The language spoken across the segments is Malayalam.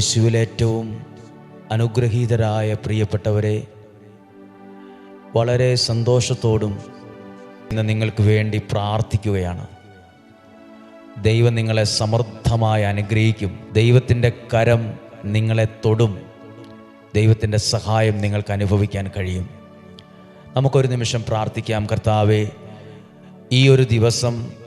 യേശുവിലേറ്റവും അനുഗ്രഹീതരായ പ്രിയപ്പെട്ടവരെ വളരെ സന്തോഷത്തോടും ഇന്ന് നിങ്ങൾക്ക് വേണ്ടി പ്രാർത്ഥിക്കുകയാണ്. ദൈവം നിങ്ങളെ സമർത്ഥമായി അനുഗ്രഹിക്കും. ദൈവത്തിന്റെ കരം നിങ്ങളെ തൊടും. ദൈവത്തിന്റെ സഹായം നിങ്ങൾക്ക് അനുഭവിക്കാൻ കഴിയും. നമുക്കൊരു നിമിഷം പ്രാർത്ഥിക്കാം. കർത്താവേ ഈ ഒരു ദിവസം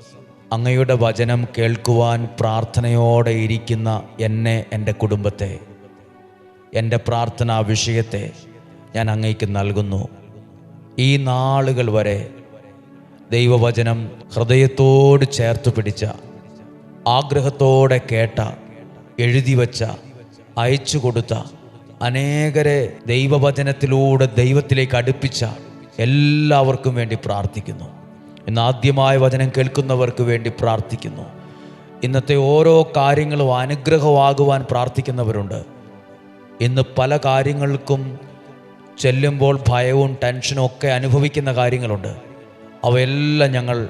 അങ്ങയുടെ വചനം കേൾക്കുവാൻ പ്രാർത്ഥനയോടെ ഇരിക്കുന്ന എന്നെ എന്റെ കുടുംബത്തെ എന്റെ പ്രാർത്ഥനാ വിഷയത്തെ ഞാൻ അങ്ങയ്ക്ക് നൽകുന്നു. ഈ നാളുകൾ വരെ ദൈവവചനം ഹൃദയത്തോട് ചേർത്ത് പിടിച്ച ആഗ്രഹത്തോടെ കേട്ട എഴുതി വച്ച അയച്ചു കൊടുത്ത അനേകരെ ദൈവവചനത്തിലൂടെ ദൈവത്തിലേക്ക് അടുപ്പിച്ച എല്ലാവർക്കും വേണ്ടി പ്രാർത്ഥിക്കുന്നു. ഇന്ന് ആദ്യമായ വചനം കേൾക്കുന്നവർക്ക് വേണ്ടി പ്രാർത്ഥിക്കുന്നു. ഇന്നത്തെ ഓരോ കാര്യങ്ങളും അനുഗ്രഹമാകുവാൻ പ്രാർത്ഥിക്കുന്നവരുണ്ട്. ഇന്ന് പല കാര്യങ്ങൾക്കും ചെല്ലുമ്പോൾ ഭയവും ടെൻഷനും ഒക്കെ അനുഭവിക്കുന്ന കാര്യങ്ങളുണ്ട്. അവയെല്ലാം ഞങ്ങൾ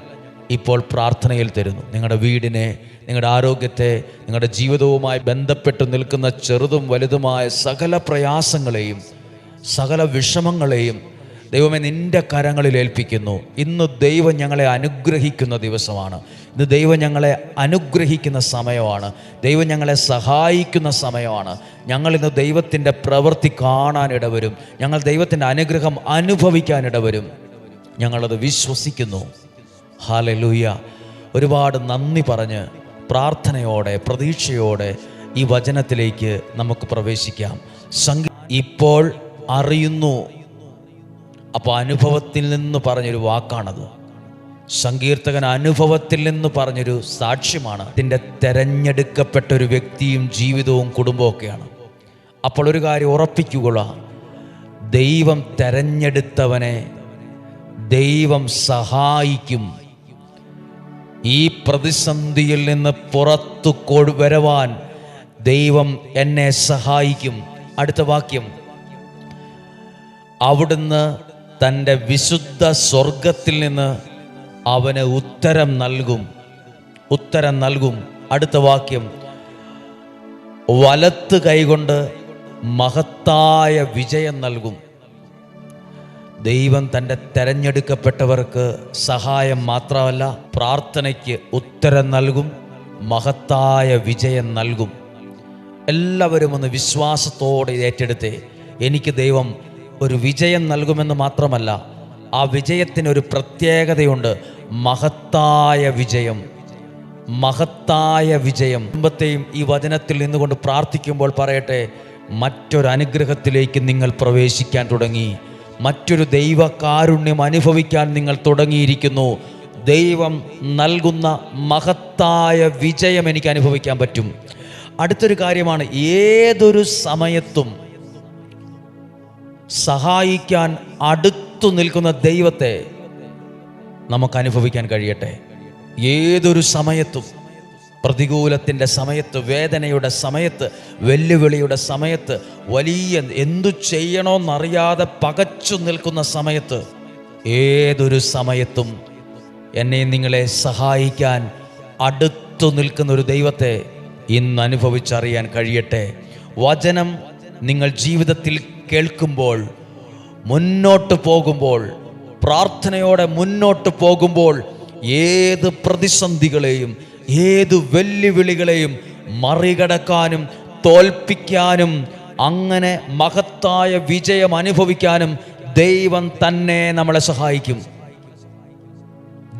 ഇപ്പോൾ പ്രാർത്ഥനയിൽ തരുന്നു. നിങ്ങളുടെ വീടിനെ നിങ്ങളുടെ ആരോഗ്യത്തെ നിങ്ങളുടെ ജീവിതവുമായി ബന്ധപ്പെട്ട് നിൽക്കുന്ന ചെറുതും വലുതുമായ സകല പ്രയാസങ്ങളെയും സകല വിഷമങ്ങളെയും ദൈവമേ നിന്റെ കരങ്ങളിൽ ഏൽപ്പിക്കുന്നു. ഇന്ന് ദൈവം ഞങ്ങളെ അനുഗ്രഹിക്കുന്ന ദിവസമാണ്. ഇന്ന് ദൈവം ഞങ്ങളെ അനുഗ്രഹിക്കുന്ന സമയമാണ്. ദൈവം ഞങ്ങളെ സഹായിക്കുന്ന സമയമാണ്. ഞങ്ങൾ ഇന്ന് ദൈവത്തിന്റെ പ്രവൃത്തി കാണാൻ ഇടവരും. ഞങ്ങൾ ദൈവത്തിന്റെ അനുഗ്രഹം അനുഭവിക്കാൻ ഇടവരും. ഞങ്ങളത് വിശ്വസിക്കുന്നു. ഹാലലൂയ ഒരുപാട് നന്ദി പറഞ്ഞ് പ്രാർത്ഥനയോടെ പ്രതീക്ഷയോടെ ഈ വചനത്തിലേക്ക് നമുക്ക് പ്രവേശിക്കാം. സംഗീ ഇപ്പോൾ അറിയുന്നു. അപ്പോൾ അനുഭവത്തിൽ നിന്ന് പറഞ്ഞൊരു വാക്കാണത്. സങ്കീർത്തകൻ അനുഭവത്തിൽ നിന്ന് പറഞ്ഞൊരു സാക്ഷ്യമാണ്. ഇതിന്റെ തെരഞ്ഞെടുക്കപ്പെട്ട ഒരു വ്യക്തിയും ജീവിതവും കുടുംബവും ഒക്കെയാണ്. അപ്പോൾ ഒരു കാര്യം ഉറപ്പിക്കുക. ദൈവം തെരഞ്ഞെടുത്തവനെ ദൈവം സഹായിക്കും. ഈ പ്രതിസന്ധിയിൽ നിന്ന് പുറത്തു വരവാൻ ദൈവം എന്നെ സഹായിക്കും. അടുത്ത വാക്യം. അവിടുന്ന് തന്റെ വിശുദ്ധ സ്വർഗത്തിൽ നിന്ന് അവന് ഉത്തരം നൽകും. ഉത്തരം നൽകും. അടുത്ത വാക്യം. വലത്ത് കൈകൊണ്ട് മഹത്തായ വിജയം നൽകും. ദൈവം തന്റെ തെരഞ്ഞെടുക്കപ്പെട്ടവർക്ക് സഹായം മാത്രമല്ല പ്രാർത്ഥനയ്ക്ക് ഉത്തരം നൽകും മഹത്തായ വിജയം നൽകും. എല്ലാവരും ഒന്ന് വിശ്വാസത്തോടെ ഏറ്റെടുത്തേ. എനിക്ക് ദൈവം ഒരു വിജയം നൽകുമെന്ന് മാത്രമല്ല ആ വിജയത്തിന് ഒരു പ്രത്യേകതയുണ്ട്. മഹത്തായ വിജയം. മഹത്തായ വിജയം. കുടുംബത്തെയും ഈ വചനത്തിൽ നിന്നുകൊണ്ട് പ്രാർത്ഥിക്കുമ്പോൾ പറയട്ടെ മറ്റൊരു അനുഗ്രഹത്തിലേക്ക് നിങ്ങൾ പ്രവേശിക്കാൻ തുടങ്ങി. മറ്റൊരു ദൈവകാരുണ്യം അനുഭവിക്കാൻ നിങ്ങൾ തുടങ്ങിയിരിക്കുന്നു. ദൈവം നൽകുന്ന മഹത്തായ വിജയം എനിക്ക് അനുഭവിക്കാൻ പറ്റും. അടുത്തൊരു കാര്യമാണ് ഏതൊരു സമയത്തും സഹായിക്കാൻ അടുത്തു നിൽക്കുന്ന ദൈവത്തെ നമുക്ക് അനുഭവിക്കാൻ കഴിയട്ടെ. ഏതൊരു സമയത്തും പ്രതികൂലത്തിന്റെ സമയത്ത് വേദനയുടെ സമയത്ത് വെല്ലുവിളിയുടെ സമയത്ത് വലിയ എന്തു ചെയ്യണമെന്നറിയാതെ പകച്ചു നിൽക്കുന്ന സമയത്ത് ഏതൊരു സമയത്തും എന്നെ നിങ്ങളെ സഹായിക്കാൻ അടുത്തു നിൽക്കുന്ന ഒരു ദൈവത്തെ ഇന്ന് അനുഭവിച്ചറിയാൻ കഴിയട്ടെ. വചനം നിങ്ങൾ ജീവിതത്തിൽ കേൾക്കുമ്പോൾ മുന്നോട്ട് പോകുമ്പോൾ പ്രാർത്ഥനയോടെ മുന്നോട്ട് പോകുമ്പോൾ ഏത് പ്രതിസന്ധികളെയും ഏത് വെല്ലുവിളികളെയും മറികടക്കാനും തോൽപ്പിക്കാനും അങ്ങനെ മഹത്തായ വിജയം അനുഭവിക്കാനും ദൈവം തന്നെ നമ്മളെ സഹായിക്കും.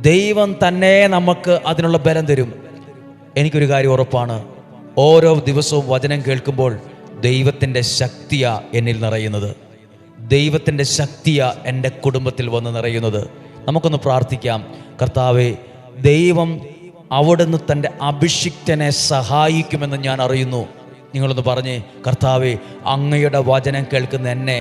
ദൈവം തന്നെ നമുക്ക് അതിനുള്ള ബലം തരും. എനിക്കൊരു കാര്യം ഉറപ്പാണ്. ഓരോ ദിവസവും വചനം കേൾക്കുമ്പോൾ ദൈവത്തിന്റെ ശക്തിയാ എന്നിൽ നിറയുന്നത്. ദൈവത്തിന്റെ ശക്തിയാ എന്റെ കുടുംബത്തിൽ വന്ന് നിറയുന്നത്. നമുക്കൊന്ന് പ്രാർത്ഥിക്കാം. കർത്താവെ ദൈവം അവിടുന്ന് തന്റെ അഭിഷിക്തനെ സഹായിക്കുമെന്ന് ഞാൻ അറിയുന്നു. നിങ്ങളൊന്ന് പറഞ്ഞ് കർത്താവെ അങ്ങയുടെ വചനം കേൾക്കുന്ന എന്നെ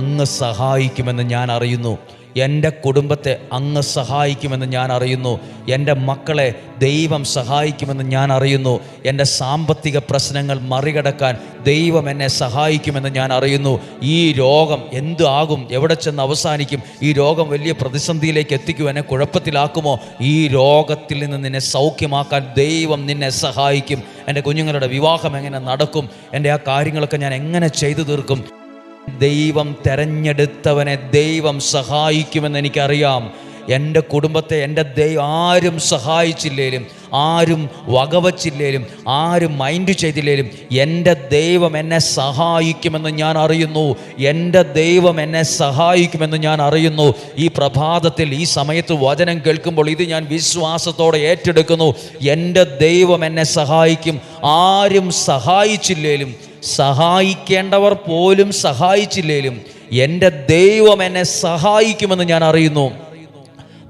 അങ്ങ് സഹായിക്കുമെന്ന് ഞാൻ അറിയുന്നു. എന്റെ കുടുംബത്തെ അങ്ങ് സഹായിക്കുമെന്ന് ഞാൻ അറിയുന്നു. എന്റെ മക്കളെ ദൈവം സഹായിക്കുമെന്ന് ഞാൻ അറിയുന്നു. എന്റെ സാമ്പത്തിക പ്രശ്നങ്ങൾ മറികടക്കാൻ ദൈവം എന്നെ സഹായിക്കുമെന്ന് ഞാൻ അറിയുന്നു. ഈ രോഗം എന്തു ആകും? എവിടെ ചെന്ന് അവസാനിക്കും? ഈ രോഗം വലിയ പ്രതിസന്ധിയിലേക്ക് എത്തിക്കും എന്നെ കുഴപ്പത്തിലാക്കുമോ? ഈ രോഗത്തിൽ നിന്ന് നിന്നെ സൗഖ്യമാക്കാൻ ദൈവം നിന്നെ സഹായിക്കും. എന്റെ കുഞ്ഞുങ്ങളുടെ വിവാഹം എങ്ങനെ നടക്കും? എന്റെ ആ കാര്യങ്ങളൊക്കെ ഞാൻ എങ്ങനെ ചെയ്തു തീർക്കും? ദൈവം തെരഞ്ഞെടുത്തവനെ ദൈവം സഹായിക്കുമെന്ന് എനിക്കറിയാം. എന്റെ കുടുംബത്തെ എന്റെ ദൈവം ആരും സഹായിച്ചില്ലേലും ആരും വകവച്ചില്ലേലും ആരും മൈൻഡ് ചെയ്തില്ലേലും എന്റെ ദൈവം എന്നെ സഹായിക്കുമെന്ന് ഞാൻ അറിയുന്നു. എന്റെ ദൈവം എന്നെ സഹായിക്കുമെന്ന് ഞാൻ അറിയുന്നു. ഈ പ്രഭാതത്തിൽ ഈ സമയത്ത് വചനം കേൾക്കുമ്പോൾ ഇത് ഞാൻ വിശ്വാസത്തോടെ ഏറ്റെടുക്കുന്നു. എന്റെ ദൈവം എന്നെ സഹായിക്കും. ആരും സഹായിച്ചില്ലേലും സഹായിക്കേണ്ടവർ പോലും സഹായിച്ചില്ലേലും എന്റെ ദൈവം എന്നെ സഹായിക്കുമെന്ന് ഞാൻ അറിയുന്നു.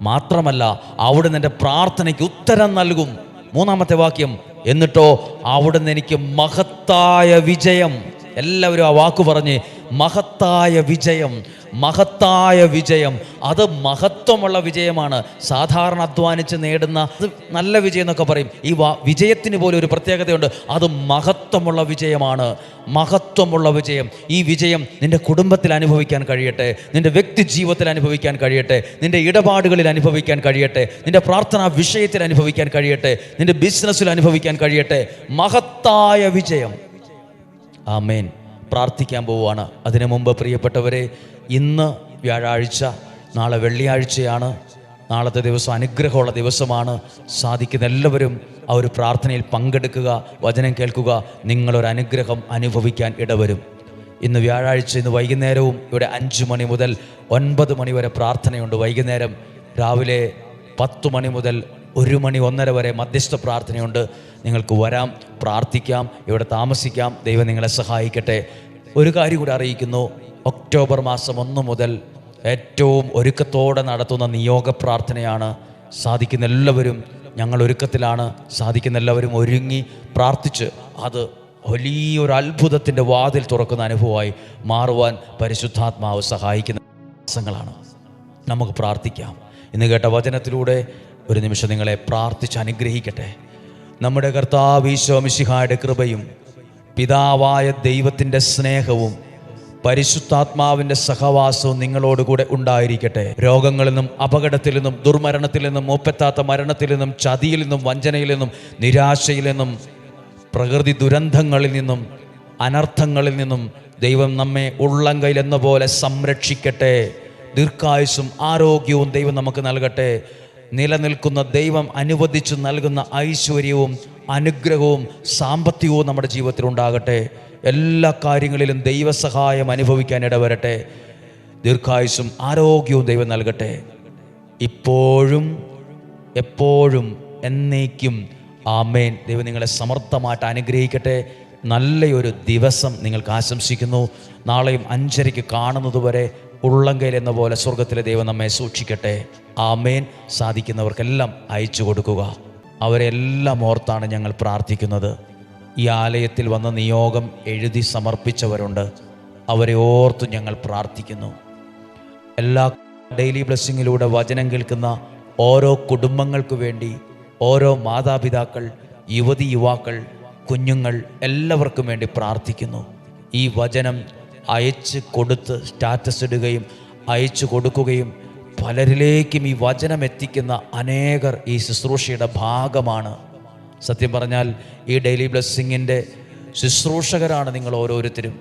മാത്രമല്ല അവിടുന്ന് എന്റെ പ്രാർത്ഥനയ്ക്ക് ഉത്തരം നൽകും. മൂന്നാമത്തെ വാക്യം എന്നിട്ടോ അവിടുന്ന് എനിക്ക് മഹത്തായ വിജയം. എല്ലാവരും ആ വാക്ക് പറഞ്ഞ് മഹത്തായ വിജയം. മഹത്തായ വിജയം. അത് മഹത്വമുള്ള വിജയമാണ്. സാധാരണ അധ്വാനിച്ച് നേടുന്ന നല്ല വിജയം എന്നൊക്കെ പറയും. ഈ വിജയത്തിന് പോലും ഒരു പ്രത്യേകതയുണ്ട്. അത് മഹത്വമുള്ള വിജയമാണ്. മഹത്വമുള്ള വിജയം. ഈ വിജയം നിന്റെ കുടുംബത്തിൽ അനുഭവിക്കാൻ കഴിയട്ടെ. നിന്റെ വ്യക്തി ജീവിതത്തിൽ അനുഭവിക്കാൻ കഴിയട്ടെ. നിന്റെ ഇടപാടുകളിൽ അനുഭവിക്കാൻ കഴിയട്ടെ. നിന്റെ പ്രാർത്ഥനാ വിഷയത്തിൽ അനുഭവിക്കാൻ കഴിയട്ടെ. നിന്റെ ബിസിനസ്സിൽ അനുഭവിക്കാൻ കഴിയട്ടെ. മഹത്തായ വിജയം. ആമേൻ. പ്രാർത്ഥിക്കാൻ പോവുകയാണ്. അതിനു മുമ്പ് പ്രിയപ്പെട്ടവരെ ഇന്ന് വ്യാഴാഴ്ച നാളെ വെള്ളിയാഴ്ചയാണ് നാളത്തെ ദിവസം അനുഗ്രഹമുള്ള ദിവസമാണ്. സാധിക്കുന്ന എല്ലാവരും ആ ഒരു പ്രാർത്ഥനയിൽ പങ്കെടുക്കുക വചനം കേൾക്കുക നിങ്ങളൊരു അനുഗ്രഹം അനുഭവിക്കാൻ ഇടവരും. ഇന്ന് വ്യാഴാഴ്ച ഇന്ന് വൈകുന്നേരവും ഇവിടെ അഞ്ച് മണി മുതൽ ഒൻപത് മണി വരെ പ്രാർത്ഥനയുണ്ട്. വൈകുന്നേരം രാവിലെ പത്ത് മണി മുതൽ ഒരു മണി ഒന്നര വരെ മധ്യസ്ഥ പ്രാർത്ഥനയുണ്ട്. നിങ്ങൾക്ക് വരാം പ്രാർത്ഥിക്കാം ഇവിടെ താമസിക്കാം. ദൈവം നിങ്ങളെ സഹായിക്കട്ടെ. ഒരു കാര്യം കൂടി അറിയിക്കുന്നു. ഒക്ടോബർ മാസം ഒന്ന് മുതൽ ഏറ്റവും ഒരുക്കത്തോടെ നടത്തുന്ന നിയോഗ പ്രാർത്ഥനയാണ് സാധിക്കുന്ന എല്ലാവരും ഞങ്ങൾ ഒരുക്കത്തിലാണ് സാധിക്കുന്ന എല്ലാവരും ഒരുങ്ങി പ്രാർത്ഥിച്ച് അത് വലിയൊരു അത്ഭുതത്തിന്റെ വാതിൽ തുറക്കുന്ന അനുഭവമായി മാറുവാൻ പരിശുദ്ധാത്മാവ് സഹായിക്കുന്ന ദിവസങ്ങളാണ്. നമുക്ക് പ്രാർത്ഥിക്കാം. ഇന്ന് കേട്ട വചനത്തിലൂടെ ഒരു നിമിഷം നിങ്ങളെ പ്രാർത്ഥിച്ച് അനുഗ്രഹിക്കട്ടെ. നമ്മുടെ കർത്താവ് ഈശോ മിശിഹായുടെ കൃപയും പിതാവായ ദൈവത്തിന്റെ സ്നേഹവും പരിശുദ്ധാത്മാവിന്റെ സഹവാസവും നിങ്ങളോടുകൂടെ ഉണ്ടായിരിക്കട്ടെ. രോഗങ്ങളിൽ നിന്നും അപകടത്തിൽ നിന്നും ദുർമരണത്തിൽ നിന്നും മൂപ്പത്താത്ത മരണത്തിൽ നിന്നും ചതിയിൽ നിന്നും വഞ്ചനയിൽ നിന്നും നിരാശയിൽ നിന്നും പ്രകൃതി ദുരന്തങ്ങളിൽ നിന്നും അനർത്ഥങ്ങളിൽ നിന്നും ദൈവം നമ്മെ ഉള്ളം കയ്യിലെന്ന പോലെ സംരക്ഷിക്കട്ടെ. ദീർഘായുസും ആരോഗ്യവും ദൈവം നമുക്ക് നൽകട്ടെ. നിലനിൽക്കുന്ന ദൈവം അനുവദിച്ചു നൽകുന്ന ഐശ്വര്യവും അനുഗ്രഹവും സാമ്പത്തികവും നമ്മുടെ ജീവിതത്തിൽ ഉണ്ടാകട്ടെ. എല്ലാ കാര്യങ്ങളിലും ദൈവസഹായം അനുഭവിക്കാൻ ഇടവരട്ടെ. ദീർഘായുസും ആരോഗ്യവും ദൈവം നൽകട്ടെ. ഇപ്പോഴും എപ്പോഴും എന്നേക്കും ആമേൻ. ദൈവം നിങ്ങളെ സമർത്ഥമായിട്ട് അനുഗ്രഹിക്കട്ടെ. നല്ലയൊരു ദിവസം നിങ്ങൾക്ക് ആശംസിക്കുന്നു. നാളെയും അഞ്ചരയ്ക്ക് കാണുന്നതുവരെ ഉള്ളങ്കയിൽ എന്ന പോലെ സ്വർഗത്തിലെ ദൈവം നമ്മെ സൂക്ഷിക്കട്ടെ. ആമേൻ. സാധിക്കുന്നവർക്കെല്ലാം അയച്ചു കൊടുക്കുക. അവരെല്ലാം ഓർത്താണ് ഞങ്ങൾ പ്രാർത്ഥിക്കുന്നത്. ഈ ആലയത്തിൽ വന്ന നിയോഗം എഴുതി സമർപ്പിച്ചവരുണ്ട്. അവരെ ഓർത്ത് ഞങ്ങൾ പ്രാർത്ഥിക്കുന്നു. എല്ലാ ഡെയിലി ബ്ലെസ്സിങ്ങിലൂടെ വചനം കേൾക്കുന്ന ഓരോ കുടുംബങ്ങൾക്കു വേണ്ടി ഓരോ മാതാപിതാക്കൾ യുവതി യുവാക്കൾ കുഞ്ഞുങ്ങൾ എല്ലാവർക്കും വേണ്ടി പ്രാർത്ഥിക്കുന്നു. ഈ വചനം അയച്ച് കൊടുത്ത് സ്റ്റാറ്റസ് ഇടുകയും അയച്ചു കൊടുക്കുകയും പലരിലേക്കും ഈ വചനം എത്തിക്കുന്ന അനേകർ ഈ ശുശ്രൂഷയുടെ ഭാഗമാണ്. സത്യം പറഞ്ഞാൽ ഈ ഡെയിലി ബ്ലെസ്സിങ്ങിന്റെ ശുശ്രൂഷകരാണ് നിങ്ങൾ ഓരോരുത്തരും.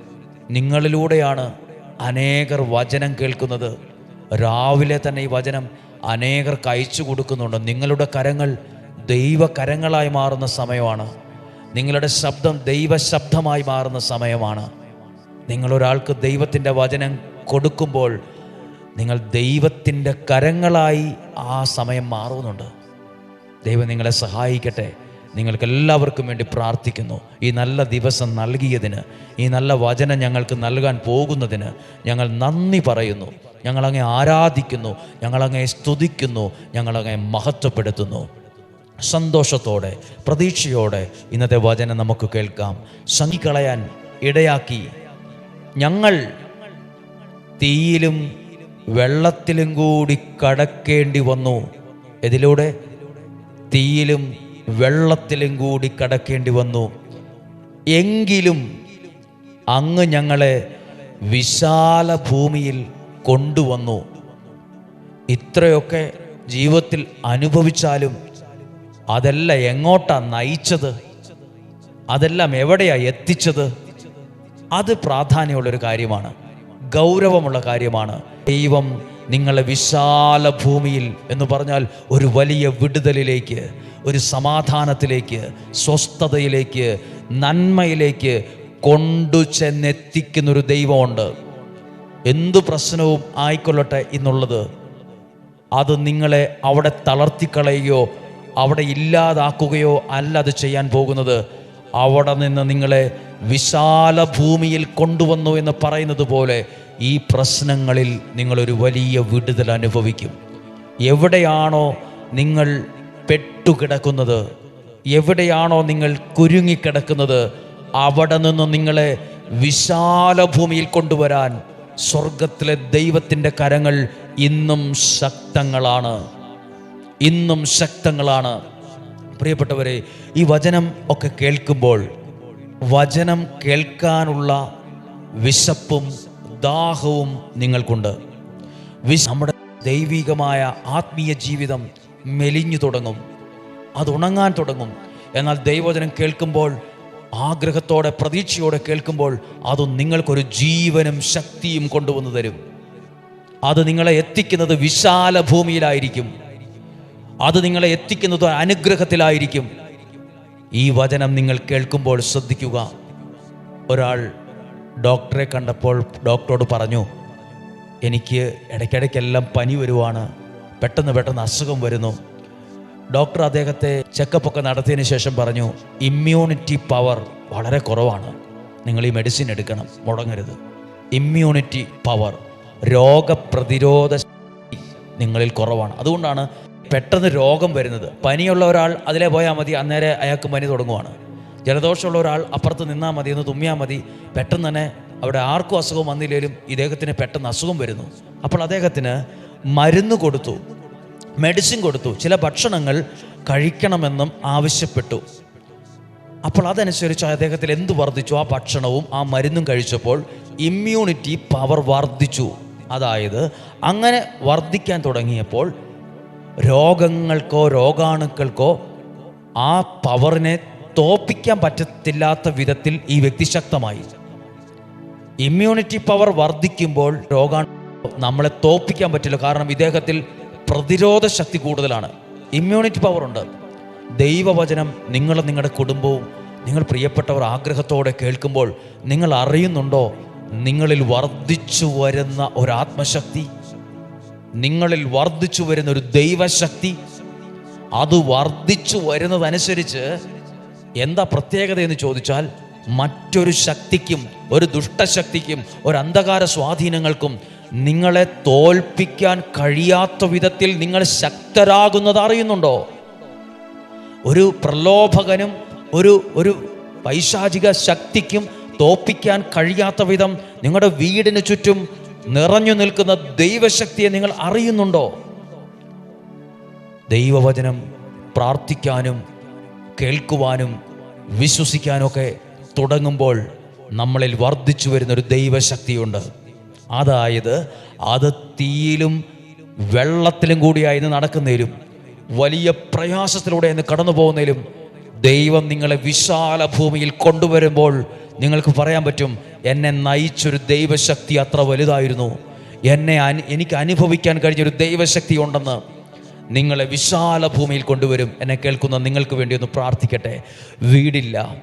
നിങ്ങളിലൂടെയാണ് അനേകർ വചനം കേൾക്കുന്നത്. രാവിലെ തന്നെ ഈ വചനം അനേകർക്ക് അയച്ചു കൊടുക്കുന്നുണ്ട്. നിങ്ങളുടെ കരങ്ങൾ ദൈവകരങ്ങളായി മാറുന്ന സമയമാണ്. നിങ്ങളുടെ ശബ്ദം ദൈവശബ്ദമായി മാറുന്ന സമയമാണ്. നിങ്ങളൊരാൾക്ക് ദൈവത്തിന്റെ വചനം കൊടുക്കുമ്പോൾ നിങ്ങൾ ദൈവത്തിന്റെ കരങ്ങളായി ആ സമയം മാറുന്നുണ്ട്. ദൈവം നിങ്ങളെ സഹായിക്കട്ടെ. നിങ്ങൾക്ക് എല്ലാവർക്കും വേണ്ടി പ്രാർത്ഥിക്കുന്നു. ഈ നല്ല ദിവസം നൽകിയതിന് ഈ നല്ല വചനം ഞങ്ങൾക്ക് നൽകാൻ പോകുന്നതിന് ഞങ്ങൾ നന്ദി പറയുന്നു. ഞങ്ങളങ്ങെ ആരാധിക്കുന്നു ഞങ്ങളങ്ങെ സ്തുതിക്കുന്നു ഞങ്ങളങ്ങെ മഹത്വപ്പെടുത്തുന്നു. സന്തോഷത്തോടെ പ്രതീക്ഷയോടെ ഇന്നത്തെ വചനം നമുക്ക് കേൾക്കാം. സംഘിക്കളയാൻ ഇടയാക്കി. ഞങ്ങൾ തീയിലും വെള്ളത്തിലും കൂടി കടക്കേണ്ടി വന്നു. ഇതിലൂടെ തീയിലും വെള്ളത്തിലും കൂടി കടക്കേണ്ടി വന്നു. എങ്കിലും അങ്ങ് ഞങ്ങളെ വിശാല ഭൂമിയിൽ കൊണ്ടുവന്നു. ഇത്രയൊക്കെ ജീവിതത്തിൽ അനുഭവിച്ചാലും അതല്ല എങ്ങോട്ടാ നയിച്ചത്? അതെല്ലാം എവിടെയാ എത്തിച്ചത്? അത് പ്രാധാന്യമുള്ളൊരു കാര്യമാണ്. ഗൗരവമുള്ള കാര്യമാണ്. ദൈവം നിങ്ങളെ വിശാല ഭൂമിയിൽ എന്ന് പറഞ്ഞാൽ ഒരു വലിയ വിടുതലിലേക്ക് ഒരു സമാധാനത്തിലേക്ക് സ്വസ്ഥതയിലേക്ക് നന്മയിലേക്ക് കൊണ്ടു ചെന്നെത്തിക്കുന്നൊരു ദൈവമുണ്ട്. എന്തു പ്രശ്നവും ആയിക്കൊള്ളട്ടെ എന്നുള്ളത് അത് നിങ്ങളെ അവിടെ തളർത്തിക്കളയുകയോ അവിടെ ഇല്ലാതാക്കുകയോ അല്ല അത് ചെയ്യാൻ പോകുന്നത്. അവിടെ നിന്ന് നിങ്ങളെ വിശാല ഭൂമിയിൽ കൊണ്ടുവന്നു എന്ന് പറയുന്നത് പോലെ ഈ പ്രശ്നങ്ങളിൽ നിങ്ങളൊരു വലിയ വിടുതൽ അനുഭവിക്കും. എവിടെയാണോ നിങ്ങൾ പെട്ടുകിടക്കുന്നത് എവിടെയാണോ നിങ്ങൾ കുരുങ്ങിക്കിടക്കുന്നത് അവിടെ നിന്ന് നിങ്ങളെ വിശാല ഭൂമിയിൽ കൊണ്ടുവരാൻ സ്വർഗത്തിലെ ദൈവത്തിന്റെ കരങ്ങൾ ഇന്നും ശക്തങ്ങളാണ്. ഇന്നും ശക്തങ്ങളാണ്. പ്രിയപ്പെട്ടവരെ ഈ വചനം ഒക്കെ കേൾക്കുമ്പോൾ വചനം കേൾക്കാനുള്ള വിശപ്പും ദാഹവും നിങ്ങൾക്കുണ്ട്. നമ്മുടെ ദൈവികമായ ആത്മീയ ജീവിതം മെലിഞ്ഞു തുടങ്ങും. അത് ഉണങ്ങാൻ തുടങ്ങും. എന്നാൽ ദൈവവചനം കേൾക്കുമ്പോൾ ആഗ്രഹത്തോടെ പ്രതീക്ഷയോടെ കേൾക്കുമ്പോൾ അത് നിങ്ങൾക്കൊരു ജീവനും ശക്തിയും കൊണ്ടുവന്നു തരും. അത് നിങ്ങളെ എത്തിക്കുന്നത് വിശാല ഭൂമിയിലായിരിക്കും. അത് നിങ്ങളെ എത്തിക്കുന്നത് അനുഗ്രഹത്തിലായിരിക്കും. ഈ വചനം നിങ്ങൾ കേൾക്കുമ്പോൾ ശ്രദ്ധിക്കുക. ഒരാൾ ഡോക്ടറെ കണ്ടപ്പോൾ ഡോക്ടറോട് പറഞ്ഞു എനിക്ക് ഇടയ്ക്കിടയ്ക്കെല്ലാം പനി വരുവാണ്. പെട്ടെന്ന് പെട്ടെന്ന് അസുഖം വരുന്നു. ഡോക്ടർ അദ്ദേഹത്തെ ചെക്കപ്പ് ഒക്കെ നടത്തിയതിന് ശേഷം പറഞ്ഞു ഇമ്മ്യൂണിറ്റി പവർ വളരെ കുറവാണ്. നിങ്ങൾ ഈ മെഡിസിൻ എടുക്കണം മുടങ്ങരുത്. ഇമ്മ്യൂണിറ്റി പവർ രോഗപ്രതിരോധ നിങ്ങളിൽ കുറവാണ്. അതുകൊണ്ടാണ് പെട്ടെന്ന് രോഗം വരുന്നത്. പനിയുള്ള ഒരാൾ അതിലെ പോയാൽ മതി അന്നേരം അയാൾക്ക് പനി തുടങ്ങുവാണ്. ജലദോഷമുള്ള ഒരാൾ അപ്പുറത്ത് നിന്നാൽ മതി എന്ന് തുമ്മിയാൽ മതി. പെട്ടെന്ന് തന്നെ അവിടെ ആർക്കും അസുഖം വന്നില്ലെങ്കിലും ഇദ്ദേഹത്തിന് പെട്ടെന്ന് അസുഖം വരുന്നു. അപ്പോൾ അദ്ദേഹത്തിന് മരുന്ന് കൊടുത്തു മെഡിസിൻ കൊടുത്തു ചില ഭക്ഷണങ്ങൾ കഴിക്കണമെന്നും ആവശ്യപ്പെട്ടു. അപ്പോൾ അതനുസരിച്ച് അദ്ദേഹത്തിൽ എന്ത് വർദ്ധിച്ചു? ആ ഭക്ഷണവും ആ മരുന്നും കഴിച്ചപ്പോൾ ഇമ്മ്യൂണിറ്റി പവർ വർദ്ധിച്ചു. അതായത് അങ്ങനെ വർദ്ധിക്കാൻ തുടങ്ങിയപ്പോൾ രോഗങ്ങൾക്കോ രോഗാണുക്കൾക്കോ ആ പവറിനെ തോപ്പിക്കാൻ പറ്റത്തില്ലാത്ത വിധത്തിൽ ഈ വ്യക്തി ശക്തമായി. ഇമ്മ്യൂണിറ്റി പവർ വർദ്ധിക്കുമ്പോൾ രോഗാണു നമ്മളെ തോപ്പിക്കാൻ പറ്റില്ല. കാരണം ഇദ്ദേഹത്തിൽ പ്രതിരോധ ശക്തി കൂടുതലാണ്. ഇമ്മ്യൂണിറ്റി പവർ ഉണ്ട്. ദൈവവചനം നിങ്ങൾ നിങ്ങളുടെ കുടുംബവും നിങ്ങൾ പ്രിയപ്പെട്ടവർ ആഗ്രഹത്തോടെ കേൾക്കുമ്പോൾ നിങ്ങൾ അറിയുന്നുണ്ടോ? നിങ്ങളിൽ വർദ്ധിച്ചു വരുന്ന ഒരു ആത്മശക്തി നിങ്ങളിൽ വർദ്ധിച്ചു വരുന്ന ഒരു ദൈവശക്തി അത് വർദ്ധിച്ചു വരുന്നതനുസരിച്ച് എന്താ പ്രത്യേകത എന്ന് ചോദിച്ചാൽ മറ്റൊരു ശക്തിക്കും ഒരു ദുഷ്ടശക്തിക്കും ഒരു അന്ധകാര സ്വാധീനങ്ങൾക്കും നിങ്ങളെ തോൽപ്പിക്കാൻ കഴിയാത്ത വിധത്തിൽ നിങ്ങൾ ശക്തരാകുന്നത് അറിയുന്നുണ്ടോ? ഒരു പ്രലോഭകനും ഒരു ഒരു പൈശാചിക ശക്തിക്കും തോൽപ്പിക്കാൻ കഴിയാത്ത വിധം നിങ്ങളുടെ വീടിന് ചുറ്റും നിറഞ്ഞു നിൽക്കുന്ന ദൈവശക്തിയെ നിങ്ങൾ അറിയുന്നുണ്ടോ? ദൈവവചനം പ്രാർത്ഥിക്കാനും കേൾക്കുവാനും വിശ്വസിക്കാനൊക്കെ തുടങ്ങുമ്പോൾ നമ്മളിൽ വർദ്ധിച്ചു വരുന്നൊരു ദൈവശക്തിയുണ്ട്. അതായത് അത് തീയിലും വെള്ളത്തിലും കൂടിയായി നടക്കുന്നതിലും വലിയ പ്രയാസത്തിലൂടെ ഇന്ന് കടന്നു പോകുന്നതിലും ദൈവം നിങ്ങളെ വിശാല ഭൂമിയിൽ കൊണ്ടുവരുമ്പോൾ നിങ്ങൾക്ക് പറയാൻ പറ്റും എന്നെ നയിച്ചൊരു ദൈവശക്തി അത്ര വലുതായിരുന്നു. എന്നെ എനിക്ക് അനുഭവിക്കാൻ കഴിഞ്ഞൊരു ദൈവശക്തി ഉണ്ടെന്ന്. നിങ്ങളെ വിശാല ഭൂമിയിൽ കൊണ്ടുവരും. എന്നെ കേൾക്കുന്ന നിങ്ങൾക്ക് വേണ്ടി ഒന്ന് പ്രാർത്ഥിക്കട്ടെ. വീടില്ല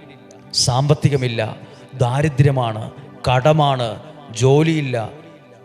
സാമ്പത്തികമില്ല ദാരിദ്ര്യമാണ് കടമാണ് ജോലിയില്ല.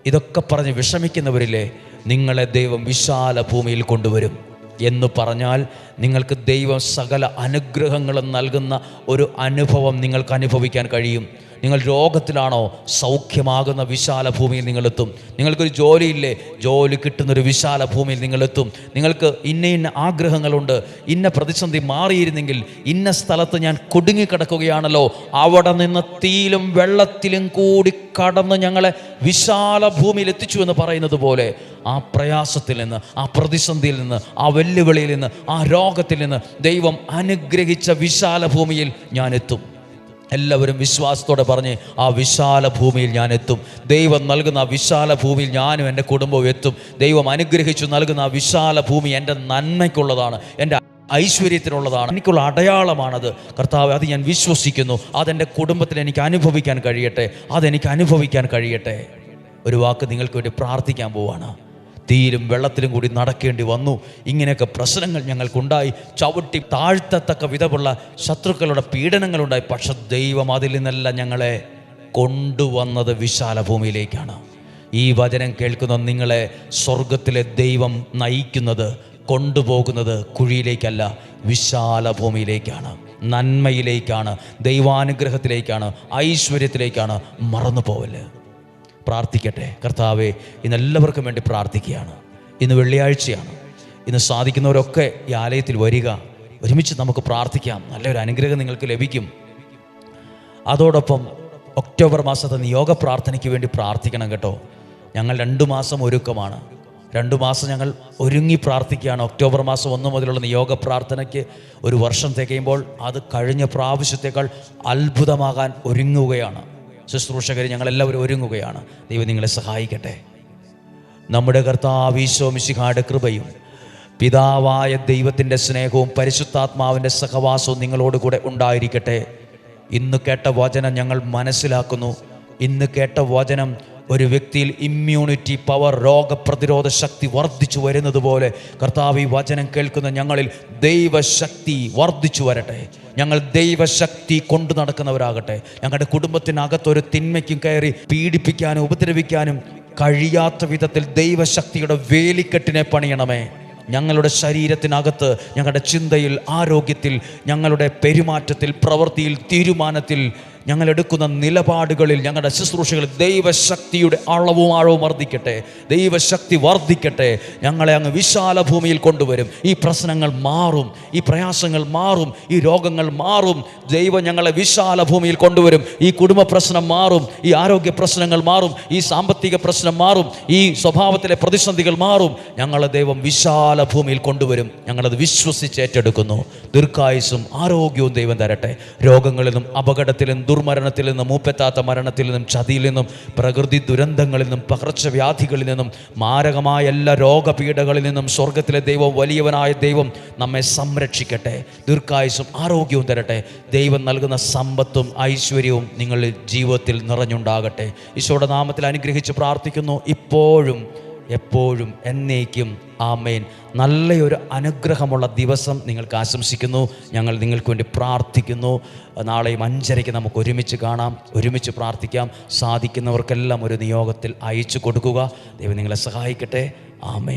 ഇതൊക്കെ പറഞ്ഞ് വിഷമിക്കുന്നവരില്ലേ നിങ്ങളെ ദൈവം വിശാല ഭൂമിയിൽ കൊണ്ടുവരും. എന്ന് പറഞ്ഞാൽ നിങ്ങൾക്ക് ദൈവം സകല അനുഗ്രഹങ്ങളും നൽകുന്ന ഒരു അനുഭവം നിങ്ങൾക്ക് അനുഭവിക്കാൻ കഴിയും. നിങ്ങൾ രോഗത്തിലാണോ സൗഖ്യമാകുന്ന വിശാല ഭൂമിയിൽ നിങ്ങളെത്തും. നിങ്ങൾക്കൊരു ജോലിയില്ലേ? ജോലി കിട്ടുന്നൊരു വിശാല ഭൂമിയിൽ നിങ്ങളെത്തും. നിങ്ങൾക്ക് ഇന്ന ഇന്ന ആഗ്രഹങ്ങളുണ്ട്. ഇന്ന പ്രതിസന്ധി മാറിയിരുന്നെങ്കിൽ ഇന്ന സ്ഥലത്ത് ഞാൻ കുടുങ്ങിക്കിടക്കുകയാണല്ലോ. അവിടെ നിന്ന് തീയിലും വെള്ളത്തിലും കൂടി കടന്ന് ഞങ്ങളെ വിശാല ഭൂമിയിൽ എത്തിച്ചു എന്ന് പറയുന്നത് പോലെ ആ പ്രയാസത്തിൽ നിന്ന് ആ പ്രതിസന്ധിയിൽ നിന്ന് ആ വെല്ലുവിളിയിൽ നിന്ന് ആ രോഗത്തിൽ നിന്ന് ദൈവം അനുഗ്രഹിച്ച വിശാല ഭൂമിയിൽ ഞാൻ എത്തും. എല്ലാവരും വിശ്വാസത്തോടെ പറഞ്ഞ് ആ വിശാല ഭൂമിയിൽ ഞാൻ എത്തും. ദൈവം നൽകുന്ന ആ വിശാല ഭൂമിയിൽ ഞാനും എന്റെ കുടുംബവും എത്തും. ദൈവം അനുഗ്രഹിച്ചു നൽകുന്ന ആ വിശാല ഭൂമി എന്റെ നന്മയ്ക്കുള്ളതാണ്. എന്റെ ഐശ്വര്യത്തിനുള്ളതാണ്. എനിക്കുള്ള അടയാളമാണത്. കർത്താവ് അത് ഞാൻ വിശ്വസിക്കുന്നു. അതെന്റെ കുടുംബത്തിൽ എനിക്ക് അനുഭവിക്കാൻ കഴിയട്ടെ. അതെനിക്ക് അനുഭവിക്കാൻ കഴിയട്ടെ. ഒരു വാക്ക് നിങ്ങൾക്ക് വേണ്ടി പ്രാർത്ഥിക്കാൻ പോവാണ്. തീയിലും വെള്ളത്തിലും കൂടി നടക്കേണ്ടി വന്നു. ഇങ്ങനെയൊക്കെ പ്രശ്നങ്ങൾ ഞങ്ങൾക്കുണ്ടായി. ചവിട്ടി താഴ്ത്തത്തക്ക വിധമുള്ള ശത്രുക്കളുടെ പീഡനങ്ങളുണ്ടായി. പക്ഷെ ദൈവം അതിൽ നിന്നെല്ലാം ഞങ്ങളെ കൊണ്ടുവന്നത് വിശാല ഭൂമിയിലേക്കാണ് ഈ വചനം കേൾക്കുന്ന നിങ്ങളെ സ്വർഗത്തിലെ ദൈവം നയിക്കുന്നത് കൊണ്ടുപോകുന്നത് കുഴിയിലേക്കല്ല വിശാല ഭൂമിയിലേക്കാണ് നന്മയിലേക്കാണ് ദൈവാനുഗ്രഹത്തിലേക്കാണ് ഐശ്വര്യത്തിലേക്കാണ് മറന്നു പോവൽ പ്രാർത്ഥിക്കട്ടെ. കർത്താവെ ഇന്ന് എല്ലാവർക്കും വേണ്ടി പ്രാർത്ഥിക്കുകയാണ്. ഇന്ന് വെള്ളിയാഴ്ചയാണ്. ഇന്ന് സാധിക്കുന്നവരൊക്കെ ഈ ആലയത്തിൽ വരിക. ഒരുമിച്ച് നമുക്ക് പ്രാർത്ഥിക്കാം. നല്ലൊരു അനുഗ്രഹം നിങ്ങൾക്ക് ലഭിക്കും. അതോടൊപ്പം ഒക്ടോബർ മാസത്തെ നിയോഗ പ്രാർത്ഥനയ്ക്ക് വേണ്ടി പ്രാർത്ഥിക്കണം കേട്ടോ. ഞങ്ങൾ രണ്ട് മാസം ഒരുക്കമാണ്. രണ്ട് മാസം ഞങ്ങൾ ഒരുങ്ങി പ്രാർത്ഥിക്കുകയാണ്. ഒക്ടോബർ മാസം ഒന്ന് മുതലുള്ള നിയോഗ പ്രാർത്ഥനയ്ക്ക് ഒരു വർഷം തികയുമ്പോൾ അത് കഴിഞ്ഞ പ്രാവശ്യത്തേക്കാൾ അത്ഭുതമാകാൻ ഒരുങ്ങുകയാണ്. ശുശ്രൂഷകർ ഞങ്ങളെല്ലാവരും ഒരുങ്ങുകയാണ്. ദൈവം നിങ്ങളെ സഹായിക്കട്ടെ. നമ്മുടെ കർത്താവീശോ മിശിഹാട് കൃപയും പിതാവായ ദൈവത്തിന്റെ സ്നേഹവും പരിശുദ്ധാത്മാവിന്റെ സഹവാസവും നിങ്ങളോട് കൂടെ ഉണ്ടായിരിക്കട്ടെ. ഇന്ന് കേട്ട വചനം ഞങ്ങൾ മനസ്സിലാക്കുന്നു. ഇന്ന് കേട്ട വചനം ഒരു വ്യക്തിയിൽ ഇമ്മ്യൂണിറ്റി പവർ രോഗപ്രതിരോധ ശക്തി വർദ്ധിച്ചു വരുന്നത് പോലെ കർത്താവ് ഈ വചനം കേൾക്കുന്ന ഞങ്ങളിൽ ദൈവശക്തി വർദ്ധിച്ചു വരട്ടെ. ഞങ്ങൾ ദൈവശക്തി കൊണ്ടു നടക്കുന്നവരാകട്ടെ. ഞങ്ങളുടെ കുടുംബത്തിനകത്തൊരു തിന്മയ്ക്കും കയറി പീഡിപ്പിക്കാനും ഉപദ്രവിക്കാനും കഴിയാത്ത വിധത്തിൽ ദൈവശക്തിയുടെ വേലിക്കെട്ടിനെ പണിയണമേ. ഞങ്ങളുടെ ശരീരത്തിനകത്ത് ഞങ്ങളുടെ ചിന്തയിൽ ആരോഗ്യത്തിൽ ഞങ്ങളുടെ പെരുമാറ്റത്തിൽ പ്രവൃത്തിയിൽ തീരുമാനത്തിൽ ഞങ്ങൾ എടുക്കുന്ന നിലപാടുകളിൽ ഞങ്ങളുടെ ശുശ്രൂഷകളിൽ ദൈവശക്തിയുടെ അളവും ആഴവും വർദ്ധിക്കട്ടെ. ദൈവശക്തി വർദ്ധിക്കട്ടെ. ഞങ്ങളെ അങ്ങ് വിശാല ഭൂമിയിൽ കൊണ്ടുവരും. ഈ പ്രശ്നങ്ങൾ മാറും. ഈ പ്രയാസങ്ങൾ മാറും. ഈ രോഗങ്ങൾ മാറും. ദൈവം ഞങ്ങളെ വിശാല ഭൂമിയിൽ കൊണ്ടുവരും. ഈ കുടുംബ പ്രശ്നം മാറും. ഈ ആരോഗ്യ പ്രശ്നങ്ങൾ മാറും. ഈ സാമ്പത്തിക പ്രശ്നം മാറും. ഈ സ്വഭാവത്തിലെ പ്രതിസന്ധികൾ മാറും. ഞങ്ങളെ ദൈവം വിശാല ഭൂമിയിൽ കൊണ്ടുവരും. ഞങ്ങളത് വിശ്വസിച്ച് ഏറ്റെടുക്കുന്നു. ദീർഘായുസും ആരോഗ്യവും ദൈവം തരട്ടെ. രോഗങ്ങളിൽ നിന്നും അപകടത്തിൽ നിന്നും ദുർമരണത്തിൽ നിന്നും മൂപ്പെത്താത്ത മരണത്തിൽ നിന്നും ചതിയിൽ നിന്നും പ്രകൃതി ദുരന്തങ്ങളിൽ നിന്നും പകർച്ചവ്യാധികളിൽ നിന്നും മാരകമായ എല്ലാ രോഗപീഠകളിൽ നിന്നും സ്വർഗത്തിലെ ദൈവം വലിയവനായ ദൈവം നമ്മെ സംരക്ഷിക്കട്ടെ ദീർഘായുസും ആരോഗ്യവും തരട്ടെ. ദൈവം നൽകുന്ന സമ്പത്തും ഐശ്വര്യവും നിങ്ങളിൽ ജീവിതത്തിൽ നിറഞ്ഞുണ്ടാകട്ടെ. ഈശോയുടെ നാമത്തിൽ അനുഗ്രഹിച്ച് പ്രാർത്ഥിക്കുന്നു. ഇപ്പോഴും എപ്പോഴും എന്നേക്കും ആമേൻ. നല്ലൊരു അനുഗ്രഹമുള്ള ദിവസം നിങ്ങൾക്ക് ആശംസിക്കുന്നു. ഞങ്ങൾ നിങ്ങൾക്ക് വേണ്ടി പ്രാർത്ഥിക്കുന്നു. നാളെയും അഞ്ചരയ്ക്ക് നമുക്ക് ഒരുമിച്ച് കാണാം. ഒരുമിച്ച് പ്രാർത്ഥിക്കാം. സാധിക്കുന്നവർക്കെല്ലാം ഒരു നിയോഗത്തിൽ അയച്ചു കൊടുക്കുക. ദൈവം നിങ്ങളെ സഹായിക്കട്ടെ. ആമേൻ.